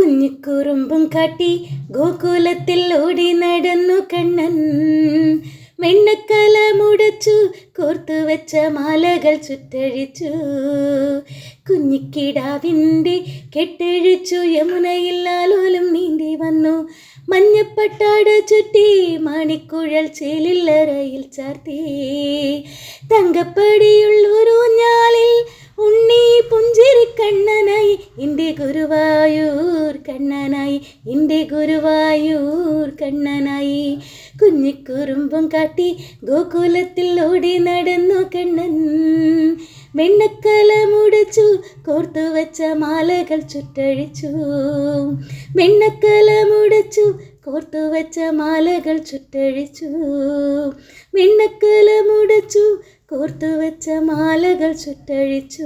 കുഞ്ഞിക്കുറുമ്പും കാട്ടി ഗോകുലത്തിൽ ഓടി നടന്നു കണ്ണൻ. മെണ്ണക്കല മുടച്ചു കോർത്തു വെച്ച മാലകൾ ചുറ്റഴിച്ചു. കുഞ്ഞിക്കിടാവിന്റെ കെട്ടഴിച്ചു യമുനയില്ലാലോലും നീന്തി വന്നു. മഞ്ഞപ്പട്ടാട ചുറ്റി മണിക്കുഴൽ ചേലില്ലറയിൽ ചാർത്തി. തങ്കപ്പടിയുള്ളൊരു കണ്ണനായി എന്റെ ഗുരുവായൂർ കണ്ണനായി എന്റെ ഗുരുവായൂർ കണ്ണനായി. കുഞ്ഞിക്കുറുമ്പും കാട്ടി ഗോകുലത്തിൽ ഓടി നടന്നു കണ്ണൻ. വെണ്ണക്കല മുടച്ചു കോർത്തു വെച്ച മാലകൾ ചുറ്റഴിച്ചു. വെണ്ണക്കല മുടച്ചു കോർത്തു വെച്ച മാലകൾ ചുറ്റഴിച്ചു. വെണ്ണക്കല മുടച്ചു കോർത്തു വെച്ച മാലകൾ ചുറ്റഴിച്ചു.